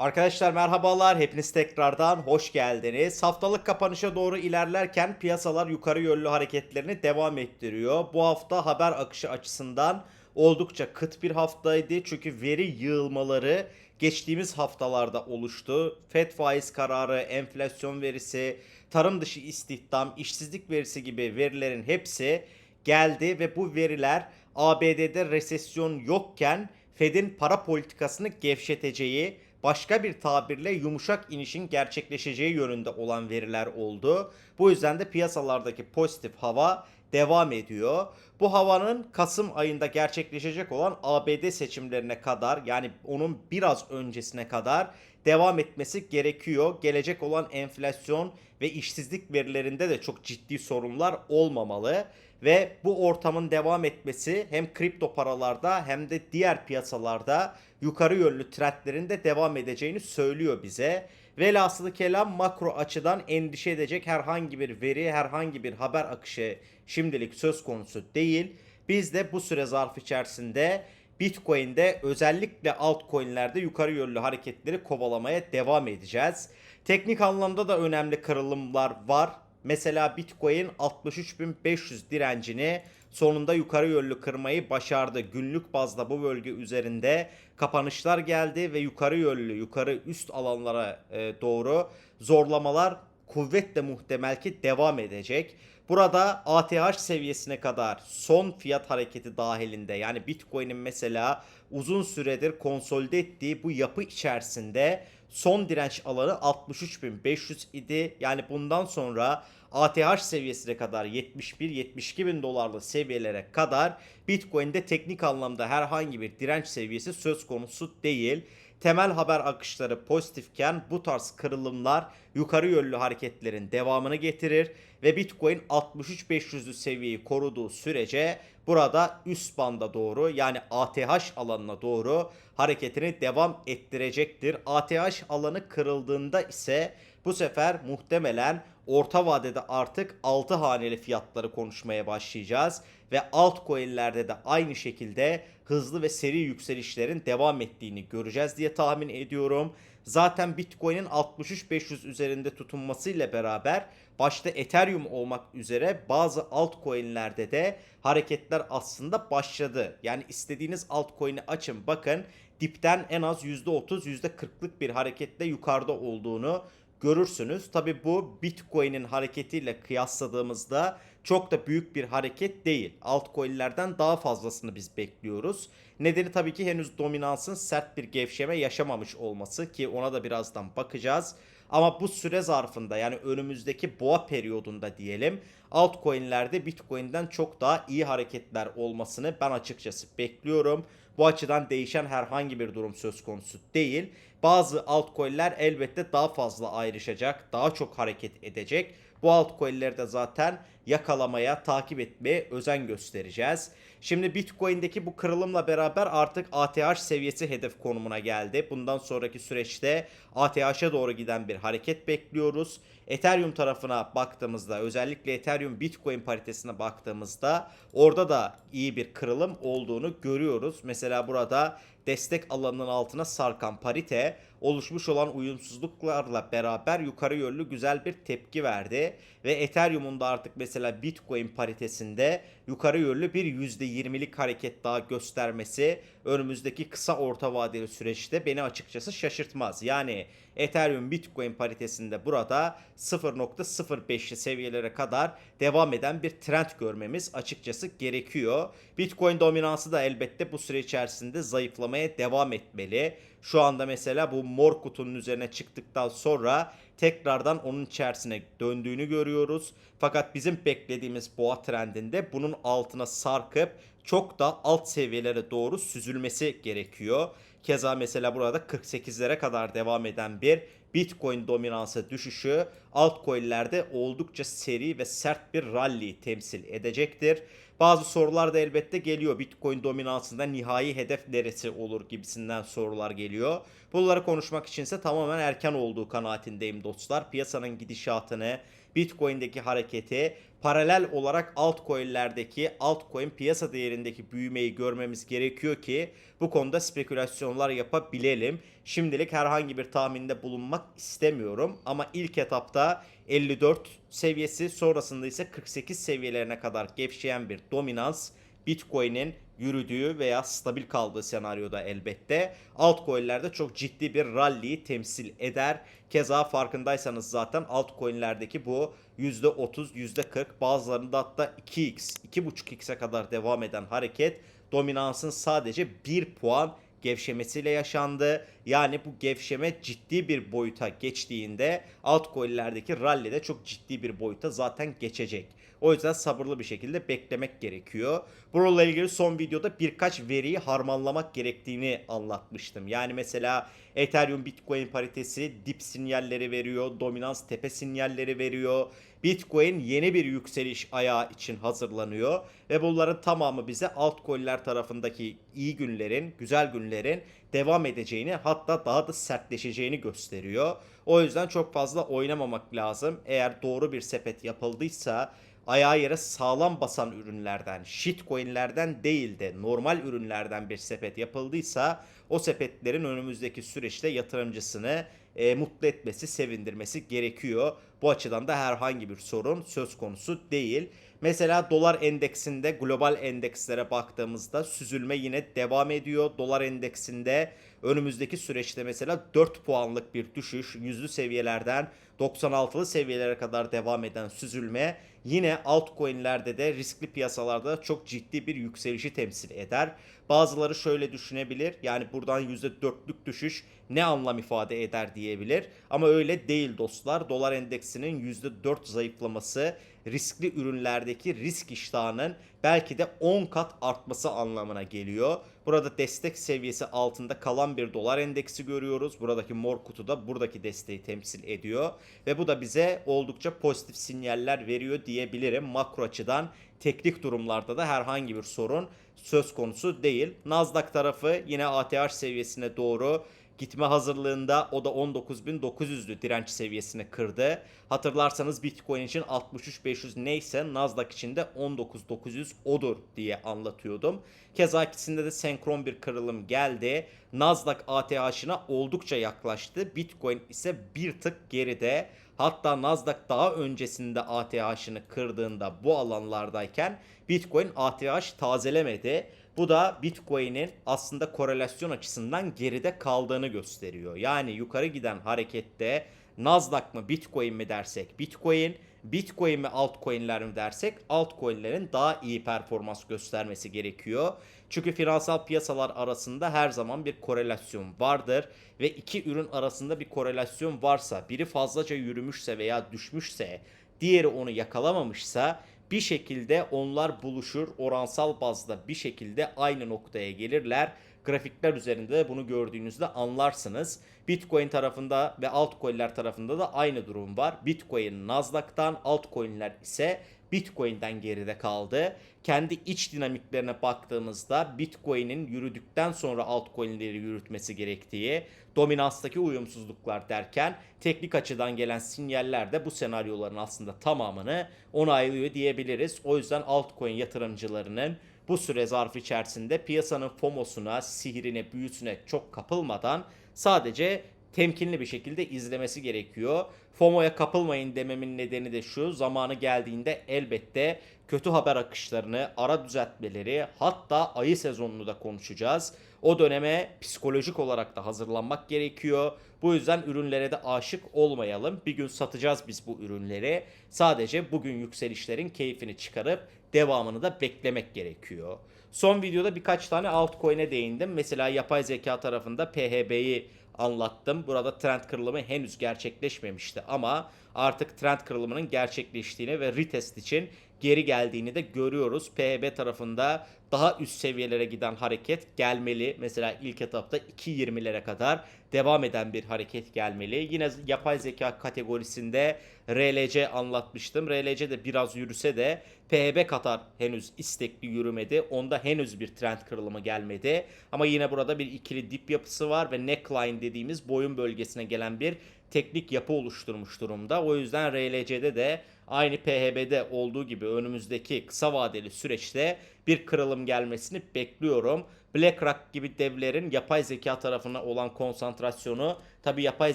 Arkadaşlar merhabalar. Hepiniz tekrardan hoş geldiniz. Haftalık kapanışa doğru ilerlerken piyasalar yukarı yönlü hareketlerini devam ettiriyor. Bu hafta haber akışı açısından oldukça kıt bir haftaydı. Çünkü veri yığılmaları geçtiğimiz haftalarda oluştu. FED faiz kararı, enflasyon verisi, tarım dışı istihdam, işsizlik verisi gibi verilerin hepsi geldi ve bu veriler ABD'de resesyon yokken Fed'in para politikasını gevşeteceği, başka bir tabirle yumuşak inişin gerçekleşeceği yönünde olan veriler oldu. Bu yüzden de piyasalardaki pozitif hava devam ediyor. Bu havanın Kasım ayında gerçekleşecek olan ABD seçimlerine kadar yani onun biraz öncesine kadar devam etmesi gerekiyor. Gelecek olan enflasyon ve işsizlik verilerinde de çok ciddi sorunlar olmamalı ve bu ortamın devam etmesi hem kripto paralarda hem de diğer piyasalarda yukarı yönlü trendlerin de devam edeceğini söylüyor bize. Velhasılı kelam makro açıdan endişe edecek herhangi bir veri, herhangi bir haber akışı şimdilik söz konusu değil. Biz de bu süre zarfı içerisinde Bitcoin'de özellikle altcoin'lerde yukarı yönlü hareketleri kovalamaya devam edeceğiz. Teknik anlamda da önemli kırılımlar var. Mesela Bitcoin 63.500 direncini sonunda yukarı yönlü kırmayı başardı. Günlük bazda bu bölge üzerinde kapanışlar geldi ve yukarı yönlü, yukarı üst alanlara e, doğru zorlamalar kuvvetle muhtemel ki devam edecek. Burada ATH seviyesine kadar son fiyat hareketi dahilinde yani Bitcoin'in mesela uzun süredir konsolide ettiği bu yapı içerisinde son direnç alanı 63.500 idi. Yani bundan sonra ATH seviyesine kadar 71-72 bin dolarlı seviyelere kadar Bitcoin'de teknik anlamda herhangi bir direnç seviyesi söz konusu değil. Temel haber akışları pozitifken bu tarz kırılımlar yukarı yönlü hareketlerin devamını getirir ve Bitcoin 63.500'lü seviyeyi koruduğu sürece burada üst banda doğru yani ATH alanına doğru hareketini devam ettirecektir. ATH alanı kırıldığında ise bu sefer muhtemelen orta vadede artık 6 haneli fiyatları konuşmaya başlayacağız ve altcoin'lerde de aynı şekilde hızlı ve seri yükselişlerin devam ettiğini göreceğiz diye tahmin ediyorum. Zaten Bitcoin'in 63.500 üzerinde tutunmasıyla beraber başta Ethereum olmak üzere bazı altcoin'lerde de hareketler aslında başladı. Yani istediğiniz altcoin'i açın bakın dipten en az %30 %40'lık bir hareketle yukarıda olduğunu görürsünüz. Tabi bu Bitcoin'in hareketiyle kıyasladığımızda çok da büyük bir hareket değil. Altcoin'lerden daha fazlasını biz bekliyoruz. Nedeni tabii ki henüz dominansın sert bir gevşeme yaşamamış olması ki ona da birazdan bakacağız. Ama bu süre zarfında yani önümüzdeki boğa periyodunda diyelim altcoin'lerde Bitcoin'den çok daha iyi hareketler olmasını ben açıkçası bekliyorum. Bu açıdan değişen herhangi bir durum söz konusu değil. Bazı altcoin'ler elbette daha fazla ayrışacak, daha çok hareket edecek. Bu altcoin'leri de zaten yakalamaya, takip etmeye özen göstereceğiz. Şimdi Bitcoin'deki bu kırılımla beraber artık ATH seviyesi hedef konumuna geldi. Bundan sonraki süreçte ATH'e doğru giden bir hareket bekliyoruz. Ethereum tarafına baktığımızda özellikle Ethereum Bitcoin paritesine baktığımızda orada da iyi bir kırılım olduğunu görüyoruz. Mesela burada destek alanının altına sarkan parite oluşmuş olan uyumsuzluklarla beraber yukarı yönlü güzel bir tepki verdi. Ve Ethereum'un da artık mesela Bitcoin paritesinde yukarı yönlü bir %20'lik hareket daha göstermesi önümüzdeki kısa orta vadeli süreçte beni açıkçası şaşırtmaz. Yani Ethereum Bitcoin paritesinde burada 0.05'li seviyelere kadar devam eden bir trend görmemiz açıkçası gerekiyor. Bitcoin dominansı da elbette bu süre içerisinde zayıflamaya devam etmeli. Şu anda mesela bu mor kutunun üzerine çıktıktan sonra tekrardan onun içerisine döndüğünü görüyoruz. Fakat bizim beklediğimiz boğa trendinde bunun altına sarkıp çok da alt seviyelere doğru süzülmesi gerekiyor. Keza mesela burada 48'lere kadar devam eden bir Bitcoin dominansı düşüşü altcoin'lerde oldukça seri ve sert bir rally temsil edecektir. Bazı sorular da elbette geliyor. Bitcoin dominansında nihai hedef neresi olur gibisinden sorular geliyor. Bunları konuşmak içinse tamamen erken olduğu kanaatindeyim dostlar. Piyasanın gidişatını Bitcoin'deki hareketi paralel olarak altcoin'lerdeki altcoin piyasa değerindeki büyümeyi görmemiz gerekiyor ki bu konuda spekülasyonlar yapabilelim. Şimdilik herhangi bir tahminde bulunmak istemiyorum ama ilk etapta 54 seviyesi sonrasında ise 48 seviyelerine kadar gevşeyen bir dominans Bitcoin'in yürüdüğü veya stabil kaldığı senaryoda elbette altcoin'lerde çok ciddi bir rally'yi temsil eder. Keza farkındaysanız zaten altcoin'lerdeki bu %30, %40 bazılarında hatta 2x, 2.5x'e kadar devam eden hareket dominansın sadece 1 puan gevşemesiyle yaşandı. Yani bu gevşeme ciddi bir boyuta geçtiğinde altcoin'lerdeki rally de çok ciddi bir boyuta zaten geçecek. O yüzden sabırlı bir şekilde beklemek gerekiyor. Bununla ilgili son videoda birkaç veriyi harmanlamak gerektiğini anlatmıştım. Yani mesela Ethereum Bitcoin paritesi dip sinyalleri veriyor, dominans tepe sinyalleri veriyor. Bitcoin yeni bir yükseliş ayağı için hazırlanıyor ve bunların tamamı bize altcoin'ler tarafındaki iyi günlerin, güzel günlerin devam edeceğini hatta daha da sertleşeceğini gösteriyor. O yüzden çok fazla oynamamak lazım. Eğer doğru bir sepet yapıldıysa ayağı yere sağlam basan ürünlerden, shitcoin'lerden değil de normal ürünlerden bir sepet yapıldıysa o sepetlerin önümüzdeki süreçte yatırımcısını e, mutlu etmesi, sevindirmesi gerekiyor. Bu açıdan da herhangi bir sorun söz konusu değil. Mesela dolar endeksinde global endekslere baktığımızda süzülme yine devam ediyor. Dolar endeksinde önümüzdeki süreçte mesela 4 puanlık bir düşüş yüzlü seviyelerden 96'lı seviyelere kadar devam eden süzülme yine altcoin'lerde de riskli piyasalarda çok ciddi bir yükselişi temsil eder. Bazıları şöyle düşünebilir. Yani buradan %4'lük düşüş ne anlam ifade eder diyebilir. Ama öyle değil dostlar. Dolar endeksinin %4 zayıflaması riskli ürünlerdeki risk iştahının belki de 10 kat artması anlamına geliyor. Burada destek seviyesi altında kalan bir dolar endeksi görüyoruz. Buradaki mor kutu da buradaki desteği temsil ediyor. Ve bu da bize oldukça pozitif sinyaller veriyor diyebilirim. Makro açıdan teknik durumlarda da herhangi bir sorun söz konusu değil. Nasdaq tarafı yine ATH seviyesine doğru gitme hazırlığında o da 19.900'lü direnç seviyesini kırdı. Hatırlarsanız Bitcoin için 63.500 neyse Nasdaq için de 19.900 odur diye anlatıyordum. Keza ikisinde de senkron bir kırılım geldi. Nasdaq ATH'ına oldukça yaklaştı. Bitcoin ise bir tık geride. Hatta Nasdaq daha öncesinde ATH'ını kırdığında bu alanlardayken Bitcoin ATH tazelemedi. Bu da Bitcoin'in aslında korelasyon açısından geride kaldığını gösteriyor. Yani yukarı giden harekette Nasdaq mı Bitcoin mi dersek Bitcoin, Bitcoin mi altcoin'ler mi dersek altcoin'lerin daha iyi performans göstermesi gerekiyor. Çünkü finansal piyasalar arasında her zaman bir korelasyon vardır ve iki ürün arasında bir korelasyon varsa, biri fazlaca yürümüşse veya düşmüşse, diğeri onu yakalamamışsa bir şekilde onlar buluşur oransal bazda bir şekilde aynı noktaya gelirler. Grafikler üzerinde de bunu gördüğünüzde anlarsınız. Bitcoin tarafında ve altcoin'ler tarafında da aynı durum var. Bitcoin Nasdaq'tan, altcoin'ler ise Bitcoin'den geride kaldı. Kendi iç dinamiklerine baktığımızda Bitcoin'in yürüdükten sonra altcoin'leri yürütmesi gerektiği, dominanstaki uyumsuzluklar derken teknik açıdan gelen sinyaller de bu senaryoların aslında tamamını onaylıyor diyebiliriz. O yüzden altcoin yatırımcılarının bu süre zarfı içerisinde piyasanın FOMO'suna, sihrine, büyüsüne çok kapılmadan sadece temkinli bir şekilde izlemesi gerekiyor. FOMO'ya kapılmayın dememin nedeni de şu. Zamanı geldiğinde elbette kötü haber akışlarını, ara düzeltmeleri hatta ayı sezonunu da konuşacağız. O döneme psikolojik olarak da hazırlanmak gerekiyor. Bu yüzden ürünlere de aşık olmayalım. Bir gün satacağız biz bu ürünleri. Sadece bugün yükselişlerin keyfini çıkarıp devamını da beklemek gerekiyor. Son videoda birkaç tane altcoin'e değindim. Mesela yapay zeka tarafında PHB'yi anlattım. Burada trend kırılımı henüz gerçekleşmemişti ama artık trend kırılımının gerçekleştiğini ve retest için geri geldiğini de görüyoruz. PHB tarafında daha üst seviyelere giden hareket gelmeli. Mesela ilk etapta 2.20'lere kadar devam eden bir hareket gelmeli. Yine yapay zeka kategorisinde RLC anlatmıştım. RLC de biraz yürüse de PHB Katar henüz istekli yürümedi. Onda henüz bir trend kırılımı gelmedi. Ama yine burada bir ikili dip yapısı var ve neckline dediğimiz boyun bölgesine gelen bir teknik yapı oluşturmuş durumda. O yüzden RLC'de de aynı PHB'de olduğu gibi önümüzdeki kısa vadeli süreçte bir kırılım gelmesini bekliyorum. BlackRock gibi devlerin yapay zeka tarafına olan konsantrasyonu tabi yapay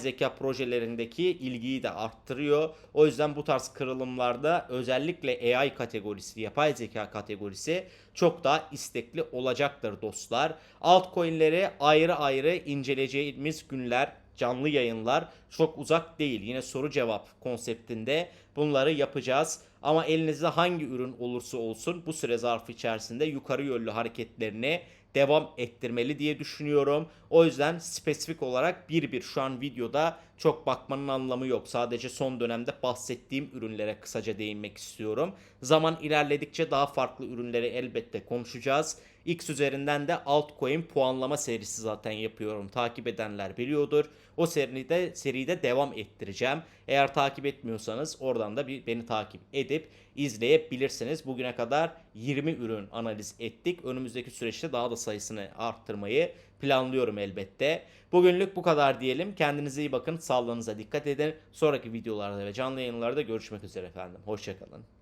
zeka projelerindeki ilgiyi de arttırıyor. O yüzden bu tarz kırılımlarda özellikle AI kategorisi, yapay zeka kategorisi çok daha istekli olacaktır dostlar. Altcoin'leri ayrı ayrı inceleyeceğimiz günler canlı yayınlar çok uzak değil. Yine soru cevap konseptinde bunları yapacağız. Ama elinizde hangi ürün olursa olsun bu süre zarfı içerisinde yukarı yönlü hareketlerini devam ettirmeli diye düşünüyorum. O yüzden spesifik olarak bir bir şu an videoda çok bakmanın anlamı yok. Sadece son dönemde bahsettiğim ürünlere kısaca değinmek istiyorum. Zaman ilerledikçe daha farklı ürünleri elbette konuşacağız. X üzerinden de altcoin puanlama serisi zaten yapıyorum. Takip edenler biliyordur. O seride seride devam ettireceğim. Eğer takip etmiyorsanız oradan da bir beni takip edip izleyebilirsiniz. Bugüne kadar 20 ürün analiz ettik. Önümüzdeki süreçte daha da sayısını arttırmayı planlıyorum elbette. Bugünlük bu kadar diyelim. Kendinize iyi bakın. Sağlığınıza dikkat edin. Sonraki videolarda ve canlı yayınlarda görüşmek üzere efendim. Hoşçakalın.